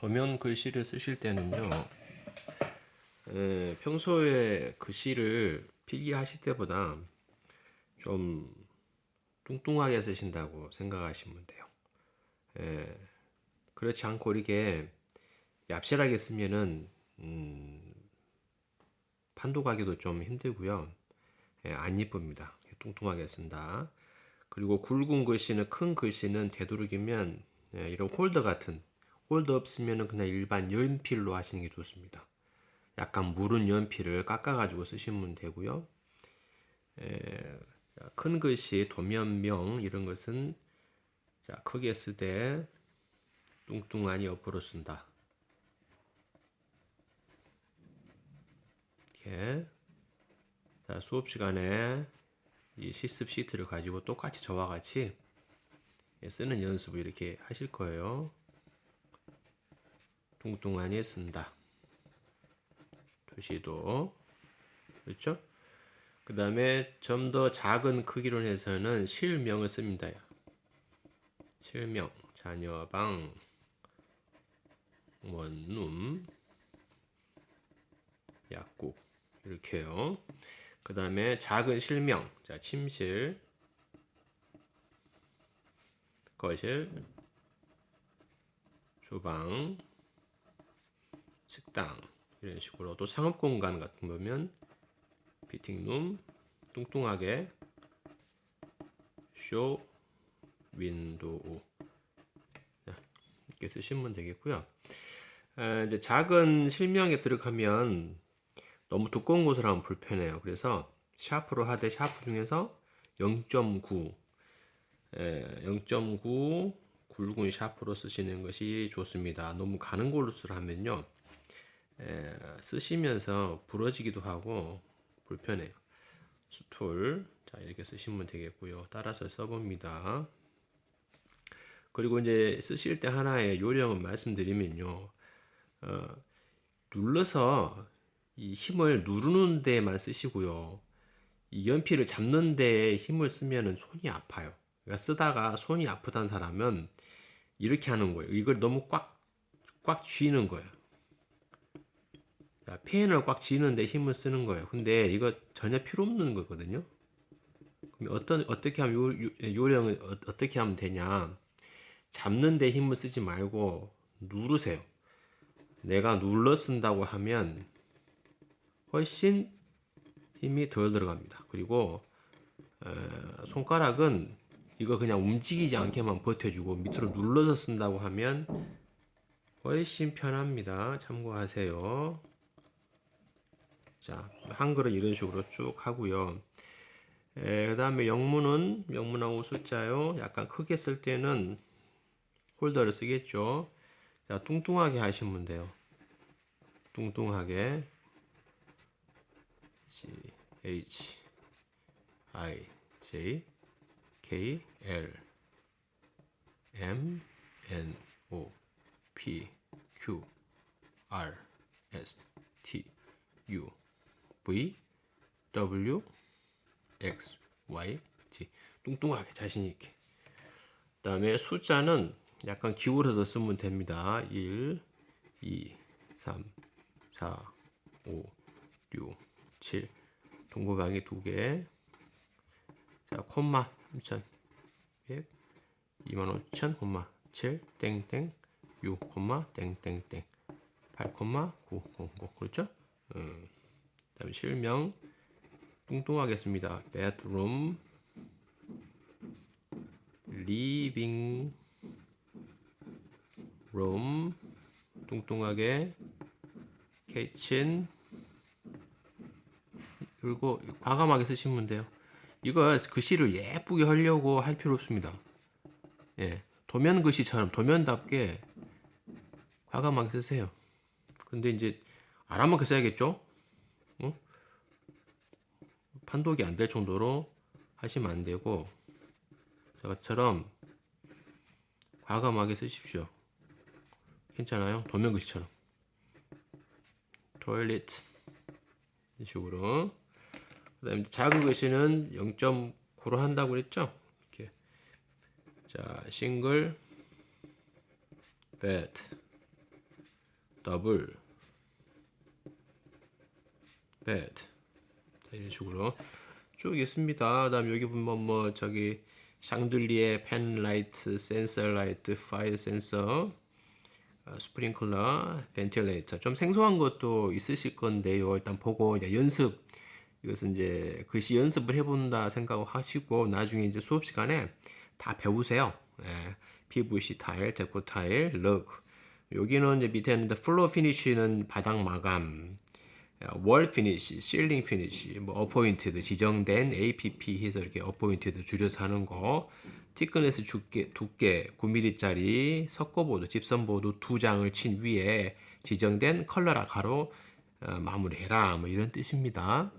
도면 글씨를 쓰실 때는요, 에, 평소에 글씨를 필기하실 때보다 좀 뚱뚱하게 쓰신다고 생각하시면 돼요. 에, 그렇지 않고 이렇게 얍실하게 쓰면은 음, 판도 가기도 좀 힘들고요. 예, 안 이쁩니다. 뚱뚱하게 쓴다. 그리고 굵은 글씨는 큰 글씨는 되도록이면 예, 이런 홀더 같은 홀더 없으면은 그냥 일반 연필로 하시는 게 좋습니다. 약간 무른 연필을 깎아가지고 쓰시면 되고요. 에, 자, 큰 글씨 도면명 이런 것은 자 크게 쓰되 뚱뚱하니 옆으로 쓴다. 이렇게 자, 수업 시간에 이 실습 시트를 가지고 똑같이 저와 같이 예, 쓰는 연습을 이렇게 하실 거예요. 뚱뚱하니 쓴다. 표시도. 그렇죠? 그 다음에 좀 더 작은 크기로 해서는 실명을 씁니다. 실명, 자녀방, 원룸, 약국. 이렇게요. 그 다음에 작은 실명, 자 침실, 거실, 주방, 식당 이런 식으로 또 상업 공간 같은 거면 피팅룸 뚱뚱하게 쇼 윈도우 자, 이렇게 쓰시면 되겠고요. 아, 이제 작은 실명에 들어가면 너무 두꺼운 곳을 하면 불편해요. 그래서 샤프로 하되 샤프 중에서 0.9 예, 0.9 굵은 샤프로 쓰시는 것이 좋습니다. 너무 가는 걸로 쓰하면요 에, 쓰시면서 부러지기도 하고 불편해요. 스툴 자 이렇게 쓰시면 되겠고요. 따라서 써봅니다. 그리고 이제 쓰실 때 하나의 요령을 말씀드리면요. 어, 눌러서 이 힘을 누르는 데만 쓰시고요. 이 연필을 잡는 데에 힘을 쓰면은 손이 아파요. 그러니까 쓰다가 손이 아프다는 사람은 이렇게 하는 거예요. 이걸 너무 꽉, 꽉 쥐는 거예요. 자, 펜을 꽉 쥐는데 힘을 쓰는 거예요. 근데 이거 전혀 필요 없는 거거든요. 그럼 어떤, 어떻게 하면 요, 요, 요령을 어, 어떻게 하면 되냐. 잡는데 힘을 쓰지 말고 누르세요. 내가 눌러 쓴다고 하면 훨씬 힘이 덜 들어갑니다. 그리고 에, 손가락은 이거 그냥 움직이지 않게만 버텨주고 밑으로 눌러서 쓴다고 하면 훨씬 편합니다. 참고하세요. 자, 한글은 이런 식으로 쭉 하고요. 그 다음에 영문은 영문하고 숫자요. 약간 크게 쓸 때는 홀더를 쓰겠죠. 자, 뚱뚱하게 하시면 돼요. 뚱뚱하게 G H I J K L M N O P Q R S T U V W X Y Z 뚱뚱하게 자신 있게. 그 다음에 숫자는 약간 기울여서 쓰면 됩니다. 1 2 3 4 5 6 7 동그라미 두 개. 자, 콤마 3,100 25,000 콤마 7 땡땡 6 콤마 땡땡땡 8 콤마 9 0 그렇죠? 음. 다음 실명 뚱뚱하겠습니다. bedroom living room 뚱뚱하게 kitchen 그리고 과감하게 쓰시면 돼요. 이거 글씨를 예쁘게 하려고 할 필요 없습니다. 예. 도면 글씨처럼 도면답게 과감하게 쓰세요. 근데 이제 알아맞게 써야겠죠? 어? 판독이 안 될 정도로 하시면 안 되고 저처럼 과감하게 쓰십시오. 괜찮아요? 도면 글씨처럼. toilet 이 식으로 그 다음에 작은 글씨는 0.9로 한다고 그랬죠? 이렇게 자 싱글 bed 더블 자, 이런 식으로 쭉 있습니다. 그다음 여기 보면 뭐 저기 샹들리에 펜 라이트, 센서 라이트, 파일 센서, 어, 스프링클러, 벤틸레이터 좀 생소한 것도 있으실 건데요. 일단 보고 이제 연습 이것은 이제 글씨 연습을 해본다 생각하시고 나중에 이제 수업 시간에 다 배우세요. 예, PVC 타일, 데코 타일, 러그 여기는 이제 밑에 있는데 플로어 피니쉬는 바닥 마감, 월 피니쉬, 실링 피니쉬, 뭐 어포인티드 지정된 APP 해서 이렇게 어포인티드 줄여서 하는 거, 티크네스 두께, 두께 9mm짜리 석고보드, 집선보드 두 장을 친 위에 지정된 컬러 라카로 어, 마무리해라 뭐 이런 뜻입니다.